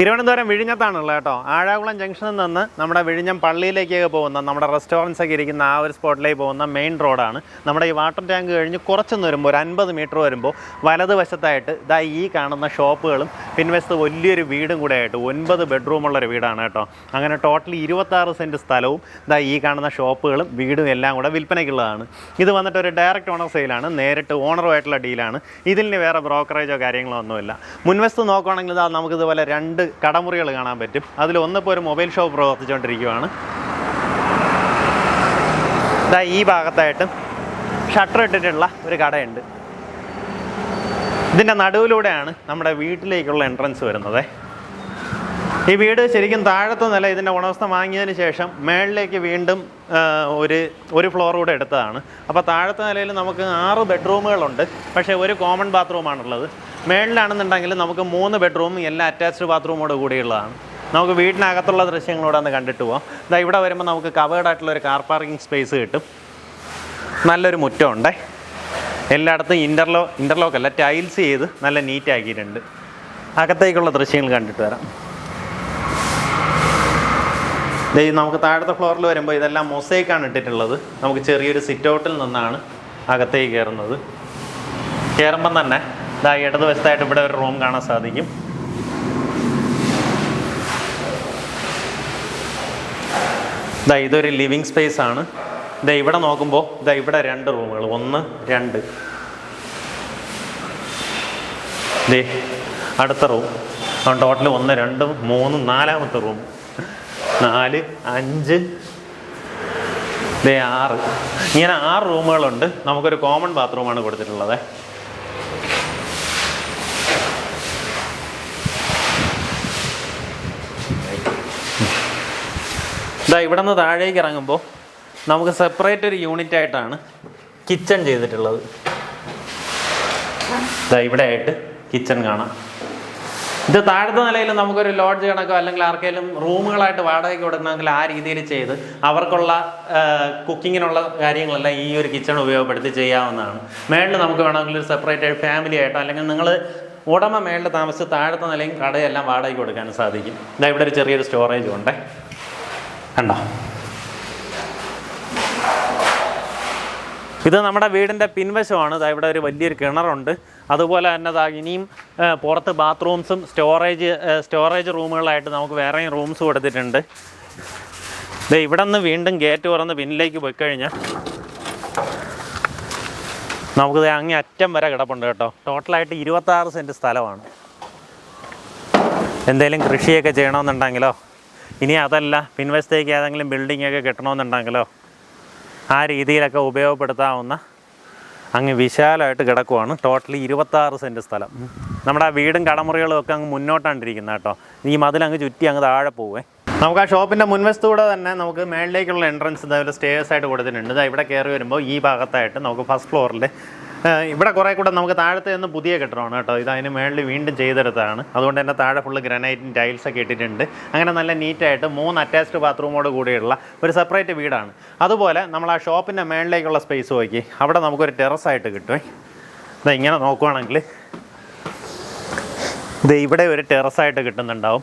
തിരുവനന്തപുരം വിഴിഞ്ഞത്താണുള്ളത് കേട്ടോ. ആഴാകുളം ജംഗ്ഷനിൽ നിന്ന് നമ്മുടെ വിഴിഞ്ഞം പള്ളിയിലേക്കൊക്കെ പോകുന്ന നമ്മുടെ റെസ്റ്റോറന്റ്സ് ഒക്കെ ഇരിക്കുന്ന ആ ഒരു സ്പോട്ടിലേക്ക് പോകുന്ന മെയിൻ റോഡാണ് നമ്മുടെ ഈ വാട്ടർ ടാങ്ക് കഴിഞ്ഞ് കുറച്ചൊന്ന് വരുമ്പോൾ ഒരു അൻപത് മീറ്റർ വരുമ്പോൾ വലതുവശത്തായിട്ട് ഇതാ ഈ കാണുന്ന ഷോപ്പുകളും പിൻവശത്ത് വലിയൊരു വീടും കൂടെ ആയിട്ട് ഒൻപത് ബെഡ്റൂമുള്ളൊരു വീടാണ് കേട്ടോ. അങ്ങനെ ടോട്ടലി ഇരുപത്താറ് സെന്റ് സ്ഥലവും ഇതാ ഈ കാണുന്ന ഷോപ്പുകളും വീടും എല്ലാം കൂടെ വിൽപ്പനയ്ക്കുള്ളതാണ്. ഇത് വന്നിട്ട് ഒരു ഡയറക്റ്റ് ഓണർ സെയിലാണ് നേരിട്ട് ഓണറുമായിട്ടുള്ള ഡീലാണ് ഇതിന് വേറെ ബ്രോക്കറേജോ കാര്യങ്ങളോ ഒന്നുമില്ല. മുൻവശത്ത് നോക്കുകയാണെങ്കിൽ ഇതാ നമുക്കിതുപോലെ രണ്ട് കടമുറികൾ കാണാൻ പറ്റും. അതിൽ ഒന്നിപ്പോൾ ഒരു മൊബൈൽ ഷോപ്പ് പ്രവർത്തിച്ചുകൊണ്ടിരിക്കുകയാണ്. ഇതാ ഈ ഭാഗത്തായിട്ട് ഷട്ടർ ഇട്ടിട്ടുള്ള ഒരു കടയുണ്ട്. ഇതിന്റെ നടുവിലൂടെയാണ് നമ്മുടെ വീട്ടിലേക്കുള്ള എൻട്രൻസ് വരുന്നത്. ഈ വീട് ശരിക്കും താഴത്തെ നില ഇതിന്റെ ഉണവസ്ഥ വാങ്ങിയതിന് ശേഷം മേളിലേക്ക് വീണ്ടും ഒരു ഒരു ഫ്ലോർ കൂടെ എടുത്തതാണ്. അപ്പോൾ താഴത്തെ നിലയിൽ നമുക്ക് ആറ് ബെഡ്റൂമുകളുണ്ട് പക്ഷേ ഒരു കോമൺ ബാത്റൂമാണുള്ളത് മേളിലാണെന്നുണ്ടെങ്കിൽ നമുക്ക് മൂന്ന് ബെഡ്റൂം എല്ലാം അറ്റാച്ച്ഡ് ബാത്റൂമോട് കൂടിയുള്ളതാണ്. നമുക്ക് വീടിനകത്തുള്ള ദൃശ്യങ്ങളോട് ഒന്ന് കണ്ടിട്ട് പോവാം. ഇതാ ഇവിടെ വരുമ്പോൾ നമുക്ക് കവേർഡ് ആയിട്ടുള്ള ഒരു കാർ പാർക്കിംഗ് സ്പേസ് കിട്ടും. നല്ലൊരു മുറ്റം മുറ്റമുണ്ടേ. എല്ലായിടത്തും ഇന്റർലോ ഇന്റർലോക്ക് അല്ല ടൈൽസ് ചെയ്ത് നല്ല നീറ്റ് ആക്കിയിട്ടുണ്ട്. അകത്തേക്കുള്ള ദൃശ്യങ്ങൾ കണ്ടിട്ട് വരാം. ദേ ഈ നമുക്ക് താഴത്തെ ഫ്ലോറിൽ വരുമ്പോൾ ഇതെല്ലാം മൊസൈക്കാണ് ഇട്ടിട്ടുള്ളത്. നമുക്ക് ചെറിയൊരു സിറ്റ് ഔട്ടിൽ നിന്നാണ് അകത്തേക്ക് കയറുന്നത്. കയറുമ്പം തന്നെ ഇതാ ഇടതുവശത്തായിട്ട് ഇവിടെ ഒരു റൂം കാണാൻ സാധിക്കും. ഇതാ ഇതൊരു ലിവിങ് സ്പേസ് ആണ്. ഇതാ ഇവിടെ നോക്കുമ്പോൾ ഇതാ ഇവിടെ രണ്ട് റൂമുകൾ ഒന്ന് രണ്ട്. ദേ അടുത്ത റൂം. ടോട്ടൽ ഒന്ന് രണ്ട് മൂന്ന് നാലാമത്തെ റൂം. നാല് അഞ്ച് ദേ ആറ്. ഇങ്ങനെ ആറ് റൂമുകളുണ്ട്. നമുക്കൊരു കോമൺ ബാത്റൂമാണ് കൊടുത്തിട്ടുള്ളത്. ഇതാ ഇവിടെ നിന്ന് താഴേക്ക് ഇറങ്ങുമ്പോൾ നമുക്ക് സെപ്പറേറ്റ് ഒരു യൂണിറ്റ് ആയിട്ടാണ് കിച്ചൺ ചെയ്തിട്ടുള്ളത്. ഇതാ ഇവിടെ ആയിട്ട് കിച്ചൺ കാണാം. ഇത് താഴത്തെ നിലയിൽ നമുക്കൊരു ലോഡ്ജ് കണക്കോ അല്ലെങ്കിൽ ആർക്കെങ്കിലും റൂമുകളായിട്ട് വാടകയ്ക്ക് കൊടുക്കണമെങ്കിൽ ആ രീതിയിൽ ചെയ്ത് അവർക്കുള്ള കുക്കിങ്ങിനുള്ള കാര്യങ്ങളെല്ലാം ഈ ഒരു കിച്ചൺ ഉപയോഗപ്പെടുത്തി ചെയ്യാവുന്നതാണ്. മേളിൽ നമുക്ക് വേണമെങ്കിൽ ഒരു സെപ്പറേറ്റ് ഫാമിലി ആയിട്ടോ അല്ലെങ്കിൽ നിങ്ങൾ ഉടമ മേളിൽ താമസിച്ച് താഴത്തെ നിലയും കടയെല്ലാം വാടകയ്ക്ക് കൊടുക്കാൻ സാധിക്കും. ഇതാ ഇവിടെ ഒരു ചെറിയൊരു സ്റ്റോറേജും ഉണ്ടേ. കണ്ടോ? ഇത് നമ്മുടെ വീടിന്റെ പിൻവശമാണ്. ഇതാ ഇവിടെ ഒരു വലിയൊരു കിണറുണ്ട്. അതുപോലെ തന്നെ ഇതാ ഇനിയും പുറത്ത് ബാത്റൂംസും സ്റ്റോറേജ് സ്റ്റോറേജ് റൂമുകളായിട്ട് നമുക്ക് വേറെയും റൂംസ് കൊടുത്തിട്ടുണ്ട്. ഇത് ഇവിടെ നിന്ന് വീണ്ടും ഗേറ്റ് തുറന്ന് പിന്നിലേക്ക് പോയി കഴിഞ്ഞാൽ നമുക്കിത് അങ്ങേ അറ്റം വരെ കിടപ്പുണ്ട് കേട്ടോ. ടോട്ടലായിട്ട് ഇരുപത്താറ് സെന്റ് സ്ഥലമാണ്. എന്തെങ്കിലും കൃഷിയൊക്കെ ചെയ്യണമെന്നുണ്ടെങ്കിലോ? ഇനി അതല്ല പിൻവശത്തേക്ക് ഏതെങ്കിലും ബിൽഡിംഗ് ഒക്കെ കെട്ടണമെന്നുണ്ടെങ്കിലോ ആ രീതിയിലൊക്കെ ഉപയോഗപ്പെടുത്താവുന്ന അങ്ങ് വിശാലമായിട്ട് കിടക്കുവാണ്. ടോട്ടലി ഇരുപത്താറ് സെന്റ് സ്ഥലം. നമ്മുടെ ആ വീടും കടമുറികളും ഒക്കെ അങ്ങ് മുന്നോട്ടാണ്ടിരിക്കുന്നത് കേട്ടോ. ഈ മതിലങ്ങ് ചുറ്റി അങ്ങ് താഴെ പോവേ. നമുക്ക് ആ ഷോപ്പിന്റെ മുൻവശത്തൂടെ തന്നെ നമുക്ക് മേളിലേക്കുള്ള എൻട്രൻസ് ഇതേപോലെ സ്റ്റേഴ്സ് ആയിട്ട് കൊടുത്തിട്ടുണ്ട്. ഇവിടെ കയറി വരുമ്പോൾ ഈ ഭാഗത്തായിട്ട് നമുക്ക് ഫസ്റ്റ് ഫ്ലോറിൽ ഇവിടെ കുറേ കൂടെ നമുക്ക് താഴത്തെ നിന്ന് പുതിയ കെട്ടിടമാണ് കേട്ടോ. ഇത് അതിന് മേളിൽ വീണ്ടും ചെയ്തെടുത്തതാണ്. അതുകൊണ്ട് തന്നെ താഴെ ഫുള്ള് ഗ്രാനൈറ്റും ടൈൽസ് ഒക്കെ ഇട്ടിട്ടുണ്ട്. അങ്ങനെ നല്ല നീറ്റായിട്ട് മൂന്ന് അറ്റാച്ച്ഡ് ബാത്റൂമോട് കൂടിയുള്ള ഒരു സെപ്പറേറ്റ് വീടാണ്. അതുപോലെ നമ്മൾ ആ ഷോപ്പിന്റെ മേളിലേക്കുള്ള സ്പേസ് നോക്കി. അവിടെ നമുക്കൊരു ടെറസായിട്ട് കിട്ടും ഇതാ ഇങ്ങനെ നോക്കുവാണെങ്കിൽ ഇത് ഇവിടെ ഒരു ടെറസായിട്ട് കിട്ടുന്നുണ്ടാവും.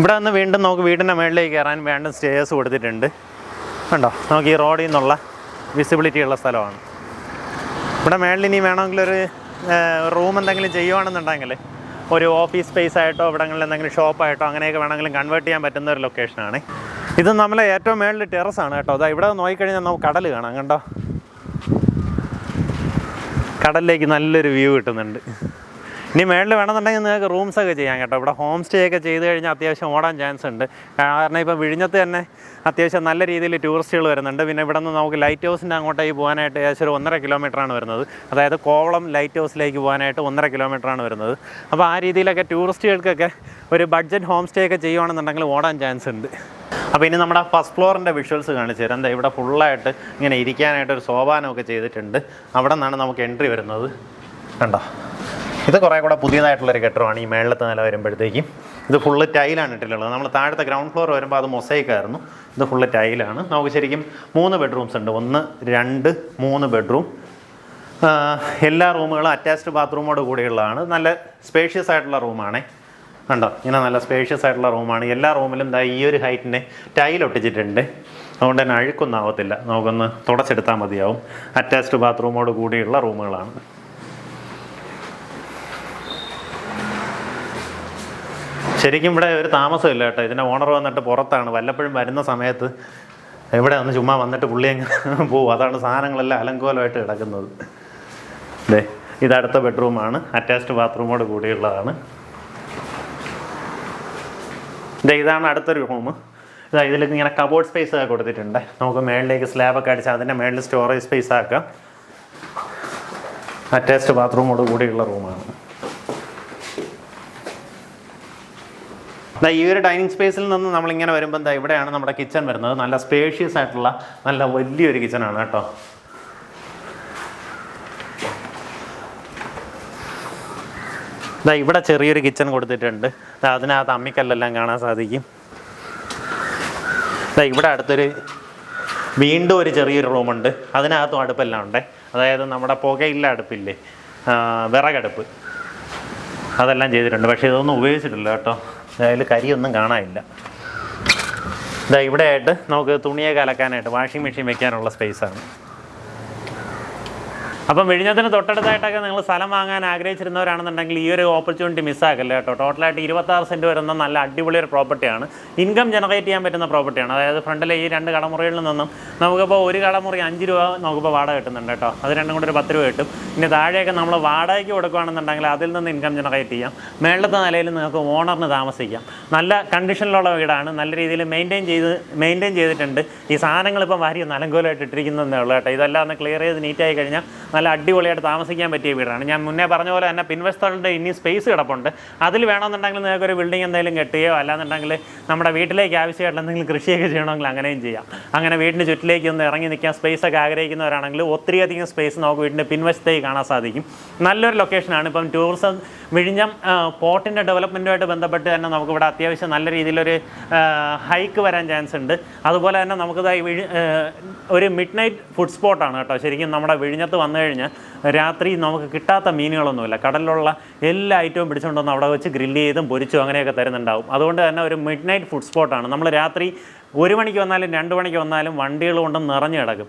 ഇവിടെ നിന്ന് വീണ്ടും നമുക്ക് വീടിന്റെ മേളിലേക്ക് കയറാൻ വേണ്ട സ്റ്റേഴ്സ് കൊടുത്തിട്ടുണ്ട്. കണ്ടോ? നമുക്ക് ഈ റോഡിൽ നിന്നുള്ള വിസിബിലിറ്റി ഉള്ള സ്ഥലമാണ്. ഇവിടെ മേളിൽ ഇനി വേണമെങ്കിൽ ഒരു റൂം എന്തെങ്കിലും ചെയ്യുവാണെന്നുണ്ടെങ്കിൽ ഒരു ഓഫീസ് സ്പേസ് ആയിട്ടോ ഇവിടങ്ങളിൽ എന്തെങ്കിലും ഷോപ്പായിട്ടോ അങ്ങനെയൊക്കെ വേണമെങ്കിലും കൺവേർട്ട് ചെയ്യാൻ പറ്റുന്ന ഒരു ലൊക്കേഷനാണ് ഇത് നമ്മളെ ഏറ്റവും മേളിൽ ടെറസാണ് കേട്ടോ. അതാ ഇവിടെ നോക്കിക്കഴിഞ്ഞാൽ നമുക്ക് കടൽ കാണാം കണ്ടോ? കടലിലേക്ക് നല്ലൊരു വ്യൂ കിട്ടുന്നുണ്ട്. ഇനി മേളിൽ വേണമെന്നുണ്ടെങ്കിൽ നിങ്ങൾക്ക് റൂംസ് ഒക്കെ ചെയ്യാം കേട്ടോ. ഇവിടെ ഹോം സ്റ്റേ ഒക്കെ ചെയ്ത് കഴിഞ്ഞാൽ അത്യാവശ്യം ഓടാൻ ചാൻസ് ഉണ്ട്. കാരണം ഇപ്പോൾ വിഴിഞ്ഞത്ത് തന്നെ അത്യാവശ്യം നല്ല രീതിയിൽ ടൂറിസ്റ്റുകൾ വരുന്നുണ്ട്. പിന്നെ ഇവിടെ നിന്ന് നമുക്ക് ലൈറ്റ് ഹൗസിന്റെ അങ്ങോട്ടേക്ക് പോകാനായിട്ട് ഏകദേശം ഒരു ഒന്നര കിലോമീറ്ററാണ് വരുന്നത്. അതായത് കോവളം ലൈറ്റ് ഹൗസിലേക്ക് പോകാനായിട്ട് ഒന്നര കിലോമീറ്ററാണ് വരുന്നത്. അപ്പോൾ ആ രീതിയിലൊക്കെ ടൂറിസ്റ്റുകൾക്കൊക്കെ ഒരു ബഡ്ജറ്റ് ഹോം സ്റ്റേ ഒക്കെ ചെയ്യുവാണെന്നുണ്ടെങ്കിൽ ഓടാൻ ചാൻസ് ഉണ്ട്. അപ്പോൾ ഇനി നമ്മുടെ ഫസ്റ്റ് ഫ്ലോറിന്റെ വിഷ്വൽസ് കാണിച്ചു തരാം. എന്താ ഇവിടെ ഫുള്ളായിട്ട് ഇങ്ങനെ ഇരിക്കാനായിട്ട് ഒരു സോപാനമൊക്കെ ചെയ്തിട്ടുണ്ട്. അവിടെ നിന്നാണ് നമുക്ക് എൻട്രി വരുന്നത്. കണ്ടോ? ഇത് കുറേ കൂടെ പുതിയതായിട്ടുള്ളൊരു കെട്ടിടമാണ് ഈ മേളത്തെ നില വരുമ്പോഴത്തേക്കും. ഇത് ഫുള്ള് ടൈലാണ് ഇട്ടിട്ടുള്ളത്. നമ്മൾ താഴത്തെ ഗ്രൗണ്ട് ഫ്ലോർ വരുമ്പോൾ അത് മൊസൈക്കായിരുന്നു ഇത് ഫുള്ള് ടൈലാണ് നമുക്ക് ശരിക്കും മൂന്ന് ബെഡ്റൂംസ് ഉണ്ട്. ഒന്ന് രണ്ട് മൂന്ന് ബെഡ്റൂം എല്ലാ റൂമുകളും അറ്റാച്ച്ഡ് ബാത്റൂമോട് കൂടിയുള്ളതാണ്. നല്ല സ്പേഷ്യസ് ആയിട്ടുള്ള റൂമാണേ കണ്ടോ? ഇങ്ങനെ നല്ല സ്പേഷ്യസ് ആയിട്ടുള്ള റൂമാണ് എല്ലാ റൂമിലും ദാ ഈ ഒരു ഹൈറ്റിനെ ടൈൽ ഒട്ടിച്ചിട്ടുണ്ട്. അതുകൊണ്ട് തന്നെ അഴുക്കൊന്നും ആവത്തില്ല. നമുക്കൊന്ന് തുടച്ചെടുത്താൽ മതിയാവും. അറ്റാച്ച്ഡ് ബാത്റൂമോട് കൂടിയുള്ള റൂമുകളാണ് ശരിക്കും ഇവിടെ ഒരു താമസമില്ല കേട്ടോ. ഇതിന്റെ ഓണർ വന്നിട്ട് പുറത്താണ്. വല്ലപ്പോഴും വരുന്ന സമയത്ത് ഇവിടെ ഒന്ന് ചുമ്മാ വന്നിട്ട് പുള്ളി അങ്ങ് പോവും. അതാണ് സാധനങ്ങളെല്ലാം അലങ്കോലമായിട്ട് കിടക്കുന്നത്. അതെ ഇതടുത്ത ബെഡ്റൂമാണ് അറ്റാച്ച്ഡ് ബാത്റൂമോട് കൂടിയുള്ളതാണ്. ദേ ഇതാണ് അടുത്തൊരു റൂം ഇതാ ഇതിലേക്ക് ഇങ്ങനെ കബോർഡ് സ്പേസ് ഒക്കെ കൊടുത്തിട്ടുണ്ട്. നമുക്ക് മേളിലേക്ക് സ്ലാബൊക്കെ അടിച്ച് അതിന്റെ മേളിൽ സ്റ്റോറേജ് സ്പേസ് ആക്കാം. അറ്റാച്ച്ഡ് ബാത്റൂമോട് കൂടിയുള്ള റൂമാണ് ദാ ഈ ഒരു ഡൈനിങ് സ്പേസിൽ നിന്ന് നമ്മളിങ്ങനെ വരുമ്പോൾ ദാ ഇവിടെയാണ് നമ്മുടെ കിച്ചൺ വരുന്നത്. നല്ല സ്പേഷ്യസ് ആയിട്ടുള്ള നല്ല വലിയൊരു കിച്ചണാണ് കേട്ടോ. ദാ ഇവിടെ ചെറിയൊരു കിച്ചൺ കൊടുത്തിട്ടുണ്ട്. ദാ അതിനകത്ത് അമ്മിക്കല്ലെല്ലാം കാണാൻ സാധിക്കും. ദാ ഇവിടെ അടുത്തൊരു വീണ്ടും ഒരു ചെറിയൊരു റൂമുണ്ട്. അതിനകത്തും അടുപ്പെല്ലാം ഉണ്ട്. അതായത് നമ്മുടെ പുകയില്ല അടുപ്പില്ലേ? വിറകടുപ്പ്. അതെല്ലാം ചെയ്തിട്ടുണ്ട്. പക്ഷേ ഇതൊന്നും ഉപയോഗിച്ചിട്ടില്ല കേട്ടോ. അതിൽ കരിയൊന്നും കാണാനില്ല. ഇതാ ഇവിടെ ആയിട്ട് നമുക്ക് തുണിയൊക്കെ അലക്കാനായിട്ട് വാഷിംഗ് മെഷീൻ വെക്കാനുള്ള സ്പേസാണ് അപ്പം വിഴിഞ്ഞത്തിന് തൊട്ടടുത്തായിട്ടൊക്കെ നിങ്ങൾ സ്ഥലം വാങ്ങാൻ ആഗ്രഹിച്ചിരുന്നവരാണെന്നുണ്ടെങ്കിൽ ഈ ഒരു ഓപ്പർച്യൂണിറ്റി മിസ്സാക്കല്ലേ കേട്ടോ. ടോട്ടലായിട്ട് ഇരുപത്താറ് സെന്റ് വരുന്ന നല്ല അടിപൊളി ഒരു പ്രോപ്പർട്ടിയാണ് ഇൻകം ജനറേറ്റ് ചെയ്യാൻ പറ്റുന്ന പ്രോപ്പർട്ടിയാണ് അതായത് ഫ്രണ്ടിലെ ഈ രണ്ട് കടമുറികളിൽ നിന്നും നമുക്കിപ്പോൾ ഒരു കടമുറി അഞ്ച് രൂപ നമുക്കിപ്പോൾ വാടക കിട്ടുന്നുണ്ട് കേട്ടോ. അത് രണ്ടും കൂടി ഒരു പത്ത് രൂപ കിട്ടും. ഇനി താഴെയൊക്കെ നമ്മൾ വാടകയ്ക്ക് കൊടുക്കുകയാണെന്നുണ്ടെങ്കിൽ അതിൽ നിന്ന് ഇൻകം ജനറേറ്റ് ചെയ്യാം. മേളത്തെ നിലയിൽ നിങ്ങൾക്ക് ഓണറിന് താമസിക്കാം. നല്ല കണ്ടീഷനിലുള്ള വീടാണ്. നല്ല രീതിയിൽ മെയിന്റെയിൻ ചെയ്ത് മെയിന്റെയിൻ ചെയ്തിട്ടുണ്ട്. ഈ സാധനങ്ങൾ ഇപ്പം വാരി ഒന്ന് ഇട്ടിരിക്കുന്നതെന്നേ ഇട്ടിരിക്കുന്നതേ ഉള്ളൂ കേട്ടോ. ഇതെല്ലാം ഒന്ന് ക്ലിയർ ചെയ്ത് നീറ്റായി കഴിഞ്ഞാൽ നല്ല അടിപൊളിയായിട്ട് താമസിക്കാൻ പറ്റിയ വീടാണ്. ഞാൻ മുന്നേ പറഞ്ഞ പോലെ തന്നെ പിൻവെസ്റ്ററുടെ ഇനി സ്പേസ് കിടപ്പുണ്ട്. അതിൽ വേണമെന്നുണ്ടെങ്കിൽ നിങ്ങൾക്ക് ഒരു ബിൽഡിംഗ് എന്തെങ്കിലും കെട്ടുകയോ അല്ലാന്നുണ്ടെങ്കിൽ നമ്മുടെ വീട്ടിലേക്ക് ആവശ്യമായിട്ടുള്ള എന്തെങ്കിലും കൃഷിയൊക്കെ ചെയ്യണമെങ്കിൽ അങ്ങനെയും ചെയ്യാം. അങ്ങനെ വീടിന് ചുറ്റിലേക്ക് ഒന്ന് ഇറങ്ങി നിൽക്കാൻ സ്പേസ് ഒക്കെ ആഗ്രഹിക്കുന്നവരാണെങ്കിൽ ഒത്തിരിയധികം സ്പേസ് നമുക്ക് വീടിന്റെ പിൻവശത്തേക്ക് കാണാൻ സാധിക്കും. നല്ലൊരു ലൊക്കേഷനാണ് ഇപ്പം ടൂറിസം വിഴിഞ്ഞം പോർട്ടിന്റെ ഡെവലപ്മെന്റുമായിട്ട് ബന്ധപ്പെട്ട് തന്നെ നമുക്കിവിടെ അത്യാവശ്യം നല്ല രീതിയിലൊരു ഹൈക്ക് വരാൻ ചാൻസ് ഉണ്ട്. അതുപോലെ തന്നെ നമുക്കിതായി ഒരു മിഡ് നൈറ്റ് ഫുഡ് സ്പോട്ടാണ് കേട്ടോ. ശരിക്കും നമ്മുടെ വിഴിഞ്ഞത്ത് വന്നു കഴിഞ്ഞാൽ രാത്രി നമുക്ക് കിട്ടാത്ത മീനുകളൊന്നുമില്ല. കടലിലുള്ള എല്ലാ ഐറ്റവും പിടിച്ചുകൊണ്ടുവന്ന് അവിടെ വെച്ച് ഗ്രില്ല് ചെയ്തും പൊരിച്ചും അങ്ങനെയൊക്കെ തരുന്നുണ്ടാവും. അതുകൊണ്ട് തന്നെ ഒരു മിഡ് നൈറ്റ് ഫുഡ് സ്പോട്ടാണ് നമ്മൾ രാത്രി ഒരു മണിക്ക് വന്നാലും രണ്ട് മണിക്ക് വന്നാലും വണ്ടികൾ കൊണ്ടും നിറഞ്ഞു കിടക്കും.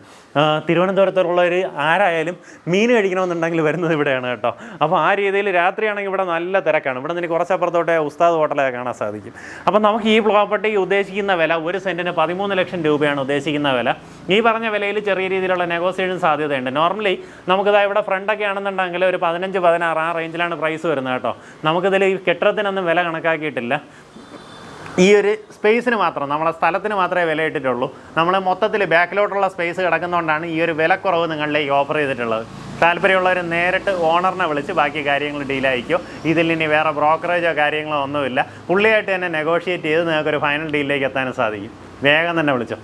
തിരുവനന്തപുരത്തുള്ള ഒരു ആരായാലും മീൻ കഴിക്കണമെന്നുണ്ടെങ്കിൽ വരുന്നത് ഇവിടെയാണ് കേട്ടോ. അപ്പോൾ ആ രീതിയിൽ രാത്രിയാണെങ്കിൽ ഇവിടെ നല്ല തിരക്കാണ്. ഇവിടെ നിന്ന് കുറച്ചപ്പുറത്തോട്ട് ഉസ്താദ് ഹോട്ടലൊക്കെ കാണാൻ സാധിക്കും. അപ്പോൾ നമുക്ക് ഈ പ്രോപ്പർട്ടി ഉദ്ദേശിക്കുന്ന വില ഒരു സെന്റിന് പതിമൂന്ന് ലക്ഷം രൂപയാണ് ഉദ്ദേശിക്കുന്ന വില. ഈ പറഞ്ഞ വിലയിൽ ചെറിയ രീതിയിലുള്ള നെഗോസിയേഷൻ സാധ്യതയുണ്ട്. നോർമലി നമുക്കിതാ ഇവിടെ ഫ്രണ്ടൊക്കെ ആണെന്നുണ്ടെങ്കിൽ ഒരു പതിനഞ്ച് പതിനാറ് ആ റേഞ്ചിലാണ് പ്രൈസ് വരുന്നത് കേട്ടോ. നമുക്കിതിൽ ഈ കെട്ടിടത്തിനൊന്നും വില കണക്കാക്കിയിട്ടില്ല. ഈ ഒരു സ്പേസിന് മാത്രം നമ്മളെ സ്ഥലത്തിന് മാത്രമേ വില ഇട്ടിട്ടുള്ളൂ. നമ്മൾ മൊത്തത്തിൽ ബാക്കിലോട്ടുള്ള സ്പേസ് കിടക്കുന്നതുകൊണ്ടാണ് ഈ ഒരു വിലക്കുറവ് നിങ്ങളിലേക്ക് ഓഫർ ചെയ്തിട്ടുള്ളത്. താല്പര്യമുള്ളവർ നേരിട്ട് ഓണറിനെ വിളിച്ച് ബാക്കി കാര്യങ്ങൾ ഡീലായിക്കോ ഇതിൽ ഇനി വേറെ ബ്രോക്കറേജോ കാര്യങ്ങളോ ഒന്നുമില്ല. പുള്ളിയായിട്ട് തന്നെ നെഗോഷിയേറ്റ് ചെയ്ത് നിങ്ങൾക്ക് ഒരു ഫൈനൽ ഡീലിലേക്ക് എത്താനും സാധിക്കും. വേഗം തന്നെ വിളിച്ചോ.